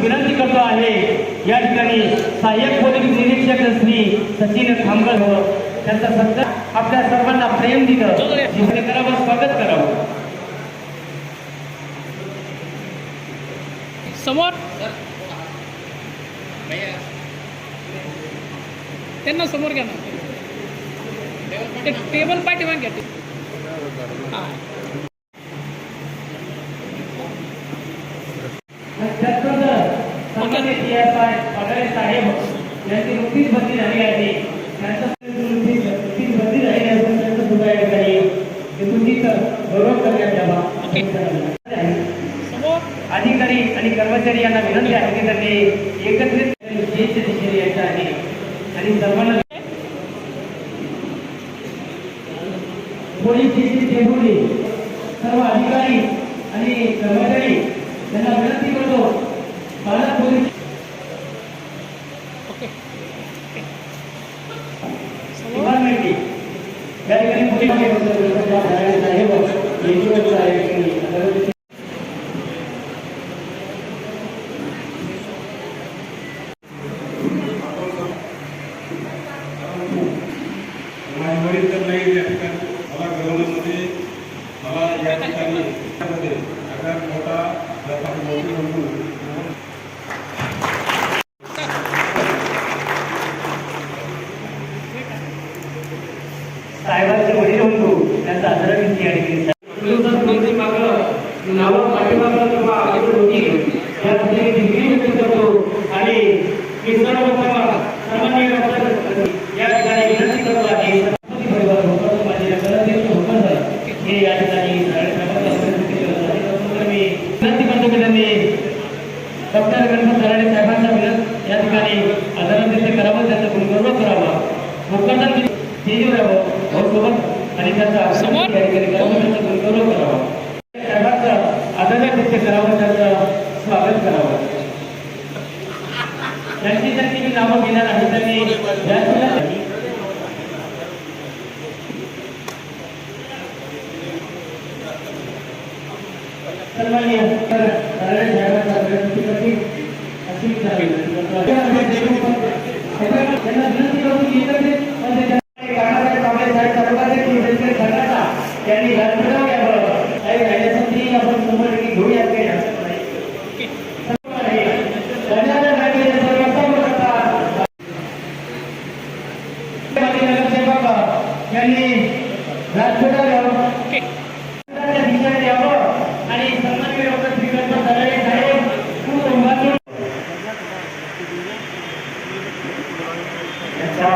विनंती करतो आहे. या ठिकाणी सहाय्यक पोलीस निरीक्षक श्री सचिन खामकर हो, त्यांचा सत्य आपल्या सर्वांना प्रेम दिलं. करावं स्वागत करावं. समोर. त्यांना समोर घ्या ना. टेबल पाठीमागे घ्या. साहेब यांची नुकतीच बदली झाली आहे. त्यांचं नुकतीच नुकतीच बदली झालेली असून त्यांचं सुद्धा या ठिकाणी हेतूंची गौरव करण्यात यावा. समोर अधिकारी आणि कर्मचारी यांना विनंती आहे की त्यांनी एकत्रित दिशेने यायचं आहे आणि सर्वांना टेंबोली सर्व अधिकारी आणि कर्मचारी यांना विनंती करतो पालक पोलीस ओके समोर डिपार्टमेंटनी या ठिकाणी पोलीस साहेब यांची आहे हो. माझे वडील तर नाही या ठिकाणी मला गव्हर्नरमध्ये मला या ठिकाणी मोठा म्हणून साहेबांचे वडील होतो त्यांचा आदरांची या ठिकाणी मागं नावं पाठीमागं किंवा अगोदर होती या ठिकाणी डिग्री व्यक्त करतो आणि मी सर्वप्रथम सन्माननीय डॉक्टर या ठिकाणी विनंती करतो आहे सरस्वती परिवार होतं माझे गणतेचं होतं झालं हे या ठिकाणी कार्यक्रमाला उपस्थित करत आहे. त्यानंतर मी विनंती करतो की त्यांनी डॉक्टर गणपत दराडे साहेबांचा विनंत या ठिकाणी आदरांतिथ्य करावं त्यांचा गुणगौरव करावा. मुख्याधर स्टेजवर यावं भाऊसोबत आणि त्यांचा? या ठिकाणी करावं त्यांचा गुणगौरव करावा. साहेबांचं आदरांतिथ्य करावं त्यांचं स्वागत करावं. त्यांची त्यांची मी नावं घेणार आहे त्यांनी सन्माननीय दराडे साहेबांचा विनंती करते अशी त्यांना विनंती करतो की एकत्रित मध्ये त्यांना कामाचे कामले साहेब सर्वांचे की त्यांचे करण्याचा त्यांनी लढवून घ्यावं काही राहिल्यासाठी आपण शंभर टक्के घेऊया काही हरकत नाही धन्यवाद नाही केले तर व्यक्त करतात नगरसेवक यांनी राजपेटा घ्यावं ओके त्या दिशेने यावं आणि सन्माननीय डॉक्टर श्रीकांत दराडे साहेब कुटुंबातून यांच्या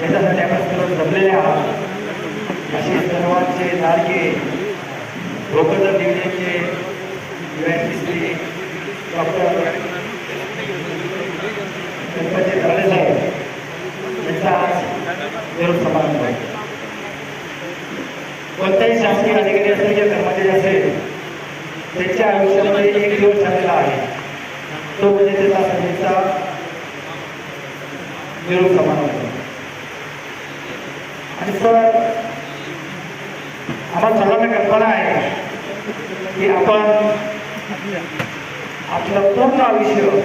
याच्यासाठी आपण सर्व जमलेले आहात असे सर्वांचे लाडके भोकदर डिव्हिजनचे युएनसीचे डॉक्टर गणपती दराडे साहेब यांचा आज निरोप समारंभ आहे कोणताही शासकीय अधिकारी असेल किंवा कर्मचारी असेल त्यांच्या आयुष्यामध्ये एक दिवस झालेला आहे. तो म्हणजे त्याचा संधीचा निरोप होतो आणि सर आम्हाला सर्वांना कल्पना आहे की आपण आपलं पूर्ण आयुष्य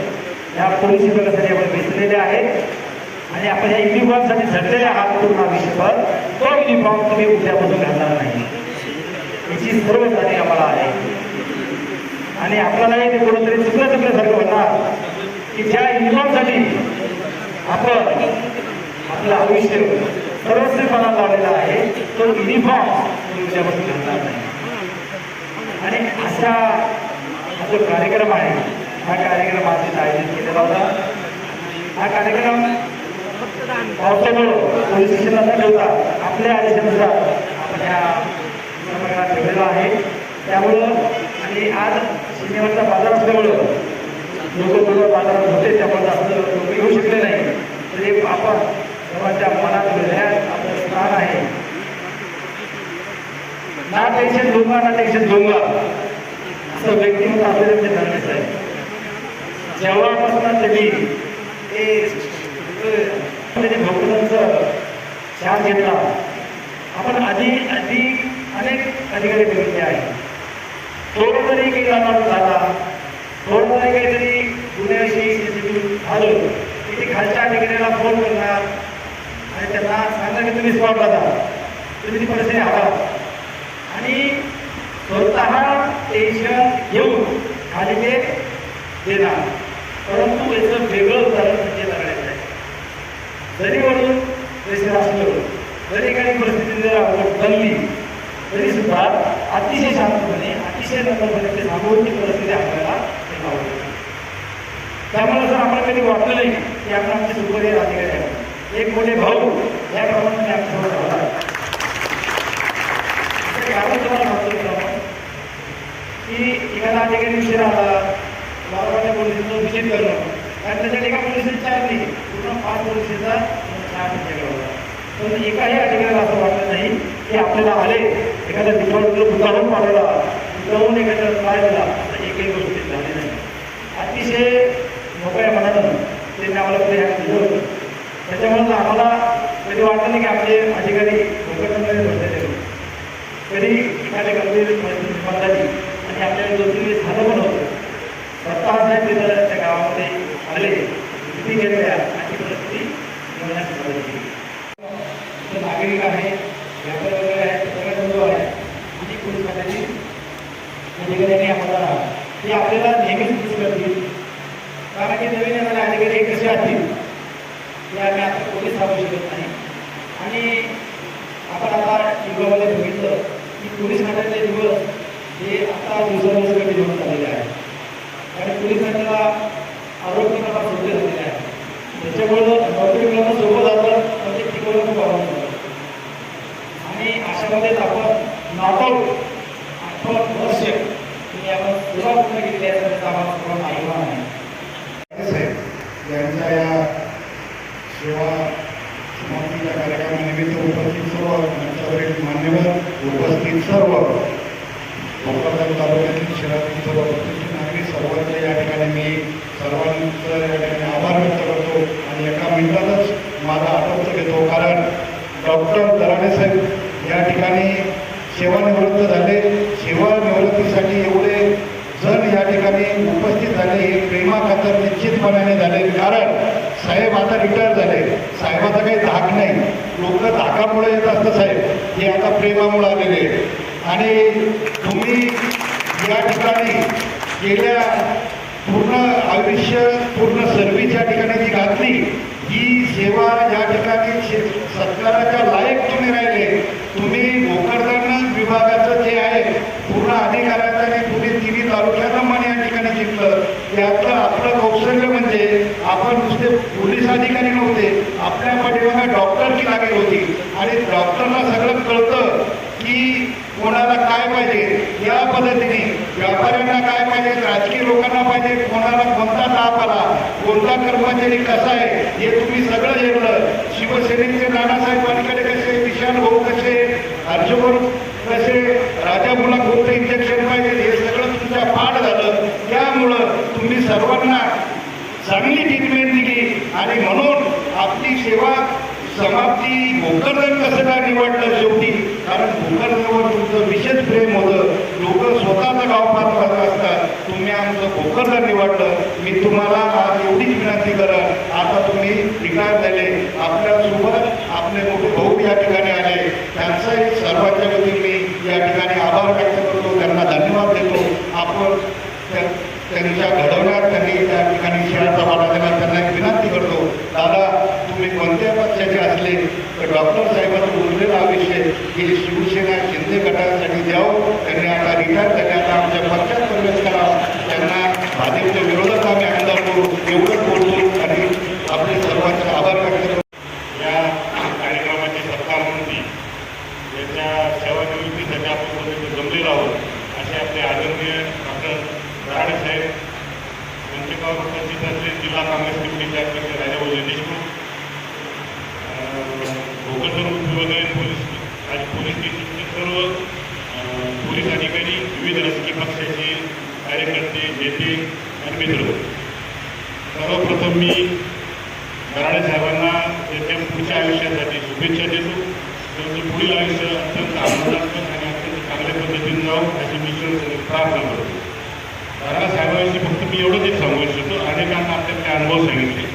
या पोलीस विभागासाठी आपण वेचलेले आहेत आणि आपण या युनिफॉर्मसाठी झटलेले आहात पूर्ण आयुष्यभर तो युनिफॉर्म तुम्ही उद्यापासून घालणार नाही. याची सर्व जाणीव आम्हाला आहे. आणि आपल्यालाही ते कुठंतरी चुकलं चुकल्यासारखं होणार की ज्या युनिफॉर्मसाठी आपण आपलं आयुष्य सर्वस्वीपणा लावलेला आहे तो युनिफॉर्म तुम्ही उद्यापासून घालणार नाही. आणि असा हा जो कार्यक्रम आहे हा कार्यक्रम आज आयोजित केलेला होता. हा कार्यक्रम पावसामुळं पोलीस स्टेशनला न ठेवता आपल्या आदेशानुसार आपण ह्या सभागृहात ठेवलेला आहे त्यामुळं आणि आज सिनेमाचा बाजार असल्यामुळं लोक थोडं बाजारात होते त्यामुळे जास्त लोक येऊ शकले नाही तरी आपण सर्वांच्या मनात हृदयात आपलं स्थान आहे ना टेन्शन डोंगा ना टेन्शन डोंगा असं व्यक्तिमत्व आपल्याला ते धरण्याचं आहे जेव्हापासून त्यांनी ते त्याने भक्तांचं ध्यान घेतला आपण आधी अधिक अनेक अधिकारी बघितले आहेत थोडं तरी काही जाणार झाला थोडं तरी काहीतरी गुन्ह्याशी तिथून झालं की ते खालच्या अधिकाऱ्याला फोन करणार. आणि त्यांना सांगणार की तुम्ही स्पॉटला जा तुम्ही ती परिस्थिती हवा आणि स्वतः टेन्शन घेऊन खाली ते देणार. परंतु याचं वेगळं उदाहरण जरी म्हणून पैसे असलं जरी काही परिस्थिती जर अवघड बनली तरी सुद्धा अतिशय शांतपणे अतिशय नम्रपणे ते सांगून ती परिस्थिती आपल्याला त्यामुळे जर आपण कधी वाटलं नाही की आपण आमचे सुपरियर अधिकारी आहेत एक मोठे भाऊ या प्रमाणे आमच्यासोबत राहला कारण तुम्हाला सांगतो की एखादा अधिकारी उशीर आला वारंवार पोलिसांचं विषय करणं कारण त्याच्या ठिकाणी पोलिसांनी चार नाही. पूर्ण पाच वर्षाचा चार त्यांच्याकडे पण एकाही अधिकाऱ्याला असं वाटलं नाही की आपल्याला आले एखाद्या डिफॉल्टला बुतावून मारला बुतावून एखाद्या काय दिला एकही गोष्ट झाली नाही अतिशय मोकळ्या मनानं त्यांनी आम्हाला पुढे ह्या दिलं होतं त्याच्यामुळे आम्हाला कधी वाटलं नाही की आपले अधिकारी लोकांमध्ये बसलेले होते कधी एखाद्या गंभीर परिस्थिती निर्माण झाली आणि आपल्याला दोन तीन वेळेस झालं पण होतं स्वतः साहेब तिथं त्या गावामध्ये आले किती गेल्या आणि ती परिस्थिती निवडण्यास मदत केली इथं नागरिक आहे व्यापारी वगैरे आहे सगळे बंधू आहे आणि पोलीस खात्याची अधिकाऱ्यांनी आम्हाला ते आपल्याला नेहमीच खुश करतील कारण की नवीन येणारे अधिकारी हे कसे असतील ते आम्ही आता पोलीस सांगू शकत नाही आणि आपण आता युगामध्ये बघितलं की पोलीस नाट्याचे दिवस हे आता दिवसादिवस दिवस झालेले आहे आहेत. आणि पोलीस नाट्याला आरोग्य प्रमाण सोडले झालेले आहे त्याच्यामुळं नोकरी मिळवणं सोपं जातं पण ते टिकवणं खूप आवडत होतं आणि अशामध्येच आपण नॉटआउट आठवण वर्ष तुम्ही आपण सेवा पूर्ण केलेली आहे त्याचा आम्हाला पूर्ण अभिमान आहे. यांच्या या सेवा समाप्तीच्या कार्यक्रमानिमित्त उपस्थित सर्व मंचावरील मान्यवर उपस्थित सर्व भोकरदन तालुक्यातील शहरातील सर्व उपस्थित नागरिक सर्वांचे या ठिकाणी मी सर्वांचं या ठिकाणी आभार व्यक्त करतो आणि एका मिनिटातच माझा आठवतं घेतो. कारण डॉक्टर दराडे साहेब या ठिकाणी सेवानिवृत्त झाले. सेवानिवृत्तीसाठी एवढे जण या ठिकाणी उपस्थित झाले. हे प्रेमाखातर निश्चितपणाने झाले. कारण साहेब आता रिटायर झाले. साहेबाचा काही धाक नाही. लोक धाकामुळे येत असतं साहेब. हे आता प्रेमामुळे आलेले आहेत. आणि तुम्ही या ठिकाणी गेल्या पूर्ण आयुष्य पूर्ण सर्व्हिस या ठिकाणी जी घातली ही सेवा या ठिकाणी शे- सत्काराच्या लायक तुम्ही राहिले. तुम्ही भोकरदन विभागाचं जे आहे पूर्ण अधिकाराचं आणि पुणे तिन्ही तालुक्याचं मन या ठिकाणी जिंकलं. त्यातलं आपलं कौशल्य म्हणजे आपण नुसते पोलीस अधिकारी नव्हते आपल्या पाठीमागे डॉक्टरची लागेल होती. आणि डॉक्टरला सगळं कळतं की कोणाला काय पाहिजे या पद्धतीने व्यापाऱ्यांना काय पाहिजे राजकीय लोकांना पाहिजे कोणाला कोणता ताप आला कोणता कर्मचारी कसा आहे हे तुम्ही सगळं जेवलं शिवसेनेचे नानासाहेबांकडे कसे विशाल भाऊ कसे हर्षभर कसे राजा मुला कोणतं इंजेक्शन पाहिजे हे सगळं तुमच्या पाठ झालं. त्यामुळं तुम्ही सर्वांना चांगली ट्रीटमेंट दिली आणि म्हणून आपली सेवा समाप्ती गोकर्ण कसं काय निवडलं शेवटी? कारण भोकरदनवर तुमचं विशेष प्रेम होतं. लोक स्वतःचं गाव करत असतात. तुम्ही आमचं गोकर्ण निवडलं. मी तुम्हाला आज एवढीच विनंती करत आता तुम्ही रिटायर झाले. आपल्यासोबत आपले मोठे भाऊ या ठिकाणी आले. त्यांचाही सर्वांच्या वतीने मी या ठिकाणी आभार व्यक्त करतो. त्यांना धन्यवाद देतो. आपण त्या- त्यांच्या घडवण्यात त्यांनी त्या ठिकाणी शेळाचा वाटा दिला त्यांना एक विनंती करतो. दादा कोणत्या पक्षाचे असले तर डॉक्टर साहेबांचं उरलेलं आयुष्य हे शिवसेना शिंदे गटासाठी द्यावं त्यांनी आता रिटायर करण्याचा आमच्या पक्षात प्रवेश करावा त्यांना भाजपच्या विरोधात आम्ही आमदार करू एवढंच बोलतो आणि आपले सर्वांचे आभार व्यक्त करतो. या कार्यक्रमाची सत्कार मंत्री याच्या सेवानिवृत्तीसाठी आपण सगळे जमलेलो आहोत. असे आपले आदरणीय डॉक्टर दराडे साहेब पंचगाव उपस्थित असले जिल्हा काँग्रेस कमिटीचे अध्यक्ष राजाभाऊ देशमुख सर्व उपयोग आहे पोलीस आणि पोलीस स्टेशनचे सर्व पोलीस अधिकारी विविध राजकीय पक्षाचे कार्यकर्ते नेते आणि मित्र. सर्वप्रथम मी कराडे साहेबांना त्यांच्या पुढच्या आयुष्यासाठी शुभेच्छा देतो. त्यांचं पुढील आयुष्य अत्यंत आनंदात्मक आणि अत्यंत चांगल्या पद्धतीने जाऊ अशी मी प्रार्थना करतो. गराडा साहेबांशी फक्त मी एवढंच एक सांगू इच्छितो. अनेकांना आपल्याकडे अनुभव सांगितले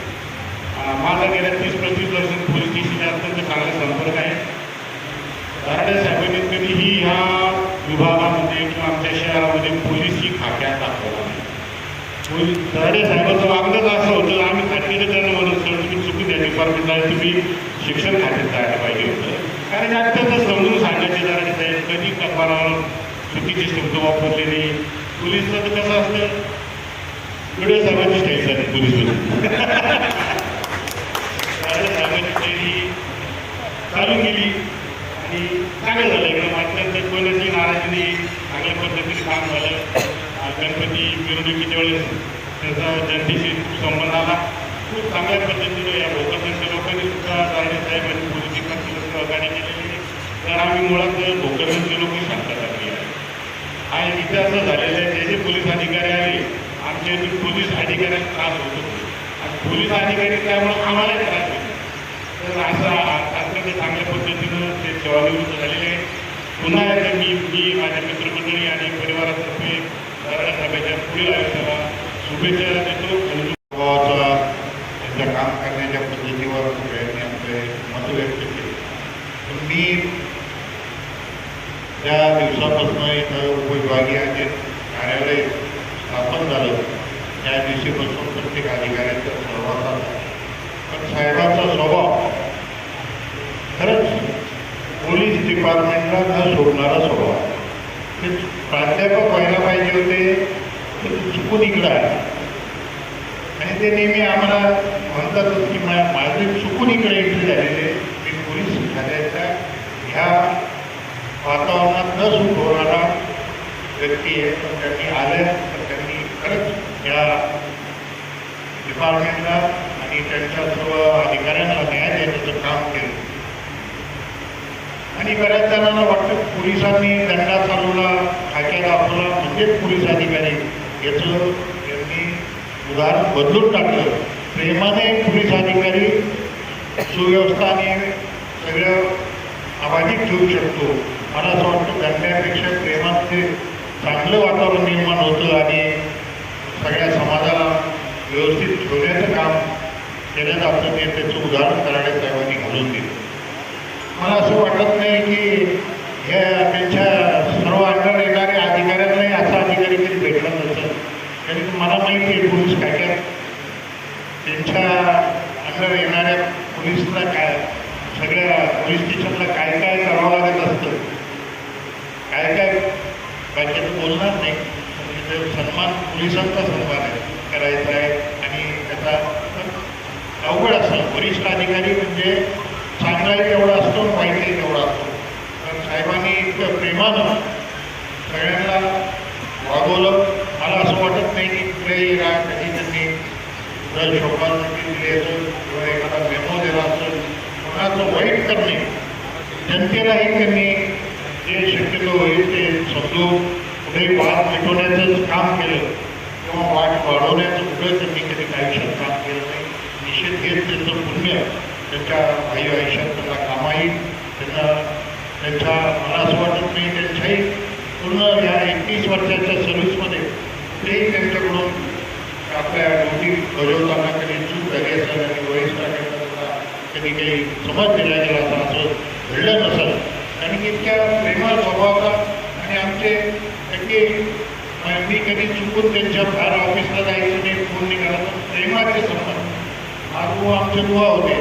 अं, माझा गेल्या तीस पस्तीस वर्ष पोलीस स्टेशनचे अत्यंत चांगला संपर्क आहे दराडे साहेबांनी कधीही ह्या विभागामध्ये किंवा आमच्या शहरामध्ये पोलीस ही खाक्यात दाखवला नाही पोलीस दराडे वागणंच असं होतं आम्ही खात्याने त्यांना म्हणत सर तुम्ही चुकी द्या डिपार्टमेंट आहे तुम्ही शिक्षण खात्यात जायला पाहिजे होतं. कारण अत्यंत समजून सांगायचे दराडे साहेब कधी कपारावर चुकीचे शब्द वापरले नाही. पोलिसचं तर कसं असतं? व्हिडिओ साहेबांची स्टाईल झाली पोलीस साहेबांची स्टाईल ही चालू केली आणि चांगलं झालं. एकदम अत्यंत कोणाची नाराजी नाही. चांगल्या पद्धतीने काम झालं. गणपती मिरवणुकीच्या वेळेस त्याचा जनतेशी संबंध आला खूप चांगल्या पद्धतीने या भोकरदनच्या लोकांनी सुद्धा दारडे साहेब आणि पोलीस डिपार्टमेंटला सहकार्य केलेले आहे. तर आम्ही मुळात भोकरदनचे लोक शांत केली आहे हा एक इतिहास झालेला आहे. जे जे पोलीस अधिकारी आले आमच्या इथे पोलीस अधिकाऱ्यांना त्रास होत होते. आणि पोलीस अधिकारी त्यामुळे आम्हालाही त्रास होतो तर असं अत्यंत चांगल्या पद्धतीनं ते सेवानिवृत्त झालेले आहे. पुन्हा एकदा मी मी माझ्या मित्रमंडळी आणि परिवारातर्फे सभेच्या पुढील आयुष्याला शुभेच्छा देतो आणि स्वभावाचा त्यांच्या काम करण्याच्या पद्धतीवर सगळ्यांनी आपले मत व्यक्त केले पण मी त्या दिवसापासून इथं उपविभागीय जे कार्यालय स्थापन झालं त्या दिवशीपासून प्रत्येक अधिकाऱ्याचा सहवास आला पण साहेबांचा स्वभाव खरंच पोलीस डिपार्टमेंटला न सोडणारा स्वभाव ते प्राध्यापक व्हायला पाहिजे होते ते चुकून इकडं आले आणि ते नेहमी आम्हाला म्हणतात की मा माझे चुकून इकडे एंट्री झालेले मी पोलीस खात्याच्या ह्या वातावरणात न सुटवणारा होणारा व्यक्ती आहे. पण त्यांनी आले तर त्यांनी खरंच या डिपार्टमेंटला आणि त्यांच्या सर्व अधिकाऱ्यांना न्याय देण्याचं काम केलं. आणि बऱ्याच जणांना वाटतं पोलिसांनी दंडा चालवला खाक्या दाखवला म्हणजे पोलीस अधिकारी. याचं त्यांनी उदाहरण बदलून टाकलं. प्रेमाने पोलीस अधिकारी सुव्यवस्था आणि सगळं अबाधित ठेवू शकतो. मला असं वाटतं दंड्यापेक्षा प्रेमात ते चांगलं वातावरण निर्माण होतं आणि सगळ्या समाजाला व्यवस्थित ठेवण्याचं काम केलं जातं ते त्याचं उदाहरण कराडे साहेबांनी घालून दिलं. मला असं वाटत नाही की ह्या त्यांच्या सर्व अंडर येणाऱ्या अधिकाऱ्यांनाही असा अधिकारी कधी भेटला नसेल कारण की मला माहिती आहे पोलीस काय त्यांच्या अंडर येणाऱ्या पोलिसला काय सगळ्या पोलीस स्टेशनला काय काय करावं लागत असतं काय काय बँकेत बोलणार नाही. सन्मान पोलिसांचा सन्मान आहे करायचा आहे आणि त्याचा अवघड असतं वरिष्ठ अधिकारी म्हणजे चांगलाही तेवढा असतो वाईटही तेवढा असतो. तर साहेबांनी इतकं प्रेमानं सगळ्यांना वागवलं. मला असं वाटत नाही की कुठल्याही रा कधी त्यांनी जर शोकांसाठी दिले असेल किंवा एखादा मेमो दिला असेल कोणाचं वाईट करणे जनतेलाही त्यांनी जे शक्यतो होईल ते समजून कुठे वाद मिटवण्याचंच काम केलं किंवा वाट वाढवण्याचं कुठं त्यांनी कधी आयुष्यात काम केलं नाही. निषेध घेत त्यांचं पुण्य त्यांच्या भाई आयुष्यात त्यांना कामा येईल त्यांना त्यांच्या मला असं वाटत नाही त्यांच्याही पूर्ण या एकवीस वर्षाच्या सर्व्हिसमध्ये कुठेही त्यांच्याकडून आपल्या गोष्टी बजावताना कधी चूक झाली असेल आणि वरिष्ठांकडनं त्यांना कधी काही समज दिला गेला असा असं घडलं नसेल कारण की इतक्या प्रेमा स्वभावाचा आणि आमचे नक्की मी कधी चुकून त्यांच्या फार ऑफिसला जायचं नाही फोन निघाला तर प्रेमाचे संबंध. बुवा आमचे बुवा होते.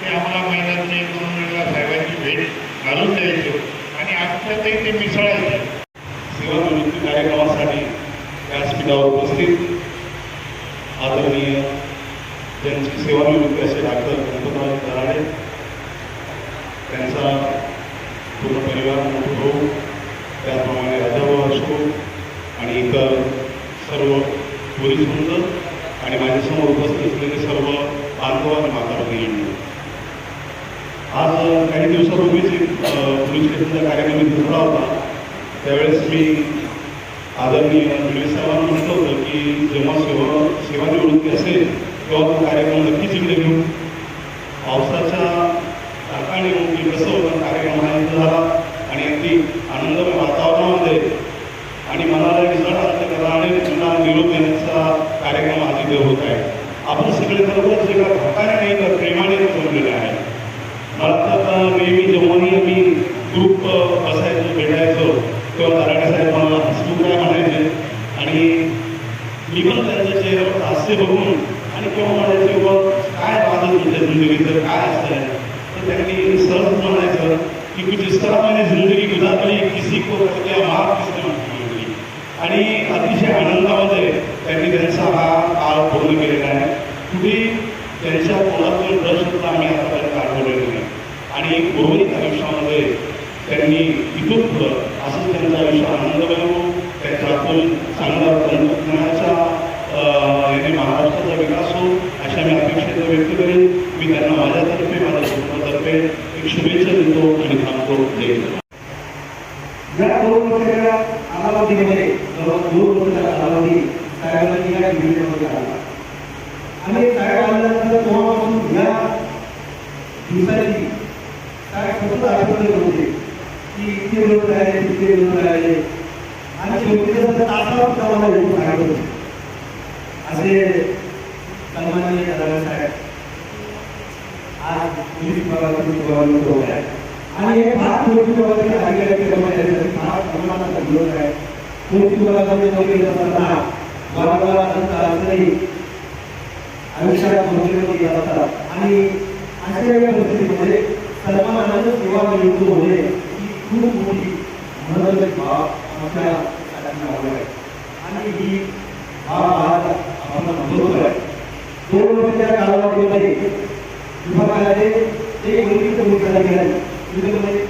ते आम्हाला महिन्यातून एक दोन वेळेला साहेबांची भेट घालून द्यायचे. आणि आमच्यातही ते मिसळायचे. सेवानिवृत्ती कार्यक्रमासाठी व्यासपीठावर उपस्थित आदरणीय ज्यांची सेवानिवृत्ती असे डॉक्टर गणपतराव दराडे त्यांचा पूर्ण परिवार मोठे भाऊ त्याचप्रमाणे राजाभाऊ असतो आणि इतर सर्व पोलीस वृंद आणि माझ्यासमोर उपस्थित असलेले सर्व बांधव आणि माता भगिनी आज काही दिवसापूर्वीच एक पोलीस स्टेशनचा कार्यक्रम इथे झाला होता. त्यावेळेस मी आदरणीय विजय साहेबांना म्हटलं होतं की जेव्हा सेवा सेवा निवृत्ती असेल तेव्हा तो कार्यक्रम नक्कीच इकडे घेऊ. पावसाच्या टाकाने मग कसं होतं कार्यक्रम हा इथं झाला आणि अगदी आनंदमय वातावरणामध्ये आणि मनाला विसर अर्थ करा आणि त्यांना निरोप देण्याचा कार्यक्रम आज देव होत आहे. आपण सगळे बरोबरच एका घटाने नाही तर प्रेमाने जोडलेले आहे. मला तर नेहमी जेव्हा मी ग्रुप बसायचो भेटायचो किंवा तारकासाहेब मला हसू काय म्हणायचे. आणि मी पण त्यांच्या चेहऱ्यावर हास्य बघून आणि किंवा म्हणायचे बघ काय माझं तुमच्या जिंदगीचं? काय असतंय? तर त्यांनी सहज म्हणायचं की मी जिस तरह जिंदगी गुजारली किसी को करते मार किसने आणि अतिशय आनंदामध्ये त्यांनी त्यांचा हा काळ पूर्ण केलेला आहे. कुठे त्यांच्या कोणातून प्रश्न आम्ही आतापर्यंत आठवलेले नाही. आणि उर्वरित आयुष्यामध्ये त्यांनी इथून असंच त्यांचं आयुष्य आनंदमय हो त्याच्यातून चांगला तंत्रज्ञानाचा अं, याने महाराष्ट्राचा विकास हो अशा मी अपेक्षा व्यक्त करेन मी त्यांना माझ्यातर्फे माझ्या कुटुंबातर्फे एक शुभेच्छा देतो आणि थांबतो जय हिंद. या दोन वर्षाच्या कालावधीमध्ये जवळ दोन वर्षाचा कालावधी साहेबांनी या डिव्हिजनमध्ये काढला आणि साहेब आल्यानंतर तेव्हापासून या दिवसाची साहेब सतत आठवले होते की इथे लोक राहिले तिथे लोक राहिले आणि शेवटी तासावर असे सन्माननीय दादा साहेब आज पोलीस विभागातून निवडणूक आहे आणि हे फार पोलीस विभागाचे अधिकारी कर्मचाऱ्यांसाठी फार सन्मानाचा दिवस आहे. पोलीस विभागामध्ये नोकरी असताना वारंवार नोकरीमध्ये आणि अशा या परिस्थितीमध्ये सन्मानानं सेवा नियुक्त होणे खूप मोठी मनोरंजक भाव आपल्या आहे. आणि ही हा आज आपण आहे. दोन वर्षाच्या कालावधीमध्ये विभागाचे एक मुलीचं मुख्य अधिकारी विभागामध्ये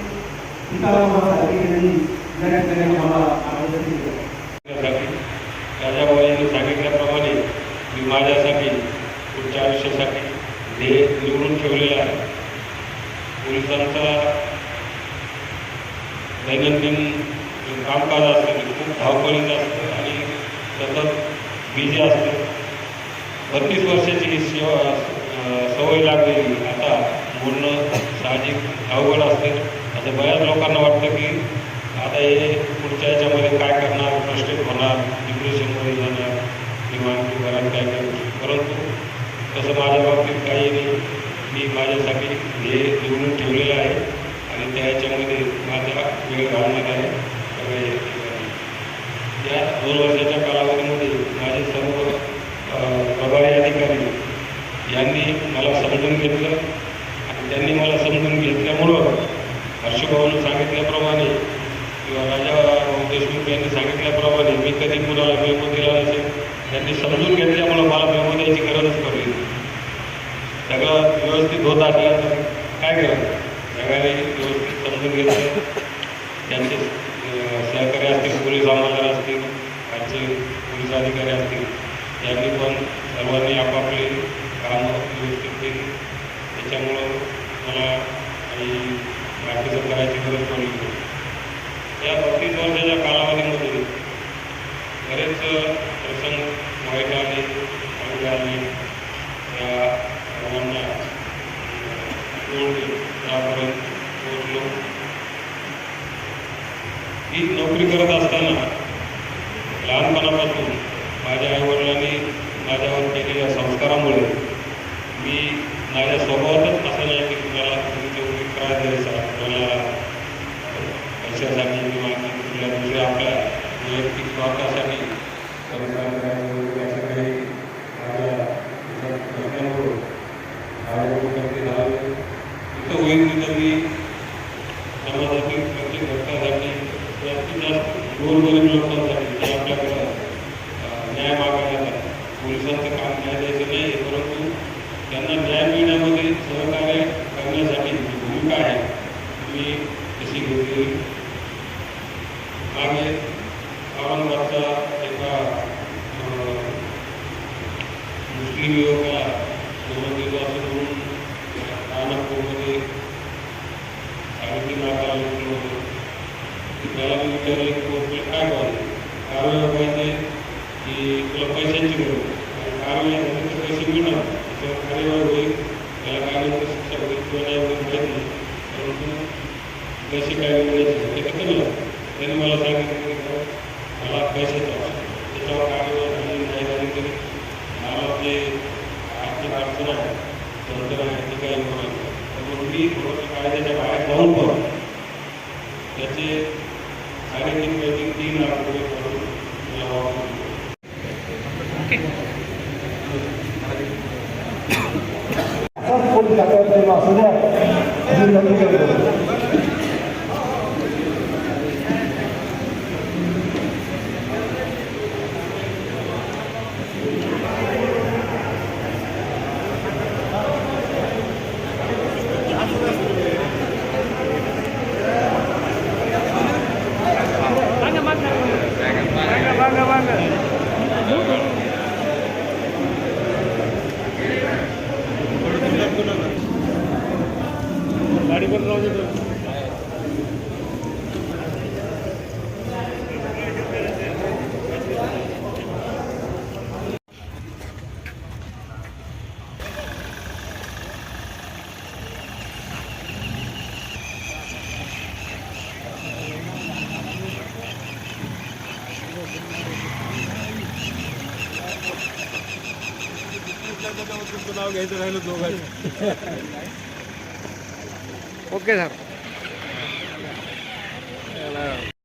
सीताराम अधिकाऱ्यांनी या ठिकाणी आम्हाला मार्गदर्शन सांगितल्याप्रमाणे मी माझ्यासाठी पुढच्या आयुष्यासाठी ध्येय निवडून ठेवलेलं आहे. पोलिसांचा दैनंदिन कामकाज असतं ते खूप धावपळीचं असतं आणि सतत बिझी असतं. बत्तीस वर्षाची ही सेवा सवय लागलेली. आता बोलणं साहजिक अवघड असते. असं बऱ्याच लोकांना वाटतं की आता हे पुढच्या याच्यामध्ये काय करणार फ्रस्ट्रेट होणार डिप्रेशनमध्ये जाणार किंवा घरात काय करू परंतु तसं माझ्या बाबतीत काही नाही. मी माझ्यासाठी हे निवडून ठेवलेलं आहे. आणि त्या याच्यामध्ये माझा वेळ घालणार आहे सगळे या दोन वर्षाच्या कालावधीमध्ये माझे सर्व प्रभारी अधिकारी यांनी मला समजून घेतलं आणि त्यांनी मला समजून घेतल्यामुळं हर्षभाऊनं सांगितल्याप्रमाणे किंवा राजा देशमुख यांनी सांगितल्याप्रमाणे मी कधी कुणाला मेमो दिला नसेल. त्यांनी समजून घेतल्यामुळं मला मेमो द्यायची गरजच पडली सगळं व्यवस्थित होत असलं तर काय करायचं सगळ्यांनी व्यवस्थित समजून घेतलं त्यांचे सहकारी असतील पोलीस अंमलदार असतील खालचे पोलीस अधिकारी असतील यांनी पण सर्वांनी आपापले कामं व्यवस्थित केली. त्याच्यामुळं मला काही बाकीचं करायची गरज पडली या बत्तीस वर्षाच्या कालावधीमध्ये बरेच प्रसंग वाईट आले वाईट आले या सर्वांना तोंड पोहोचलो. ही नोकरी करत असताना लहानपणापासून माझ्या आईवडिलांनी माझ्यावर केलेल्या संस्कारामुळे मी माझ्या स्वभावातच असं नाही की कुणाला कोणते त्रास द्यायचा कुणाला पैशासाठी किंवा आणखी कुठल्या दुसऱ्या आपल्या वैयक्तिक स्वार्थासाठी संस्कार करायचे वगैरे असं काही माझ्या याच्यात नसल्यामुळं माझ्याकडे झालं इथं होईल तिथं मी समाजातील प्रत्येक घटकासाठी जास्तीत जास्त गोरगरीब लोकांसाठी जे आपल्याकडं अं, न्याय मागायला येतात पोलिसांचं काम न्याय द्यायचं नाही परंतु त्यांना न्याय मिळण्यामध्ये सहकार्य करण्यासाठी जी भूमिका आहे मी कशी घेतली मागे औरंगाबादचा एका अं, मुस्लिम युवकाला दोन दिवसाचं करून नागपूरमध्ये साडेतीन लाखाला लुटलं होतं त्याला मी विचारलं की तो तुला काय पाहिजे कारवाई पाहिजे की तुला पैशांची गरज आहे? आणि कारवाई झाली तर पैसे मिळणार त्याच्यावर कार्यवाही होईल त्याला काय नंतर शिक्षा होईल किंवा नाही होईल माहीत नाही परंतु पैसे काय मिळण्याची शक्यता कमी असते त्यांनी मला सांगितलं की बुवा, मला पैशाचं आवश्यक आहे. त्याच्यावर कार्यवाही झाली नाही झाली तरी मला जे आर्थिक अडचण आहे नंतर आहे ती काही होणार नाही त्यामुळे कोरोना थोडंसं कायद्याच्या बाहेर जाऊन पण त्याचे साडेतीन पैकी तीन लाख रुपये करून मला वापरून दिले. ओके असाच पोलीस खात्यावर असू द्या अशी विनंती करतो मागं मागं ओके सर.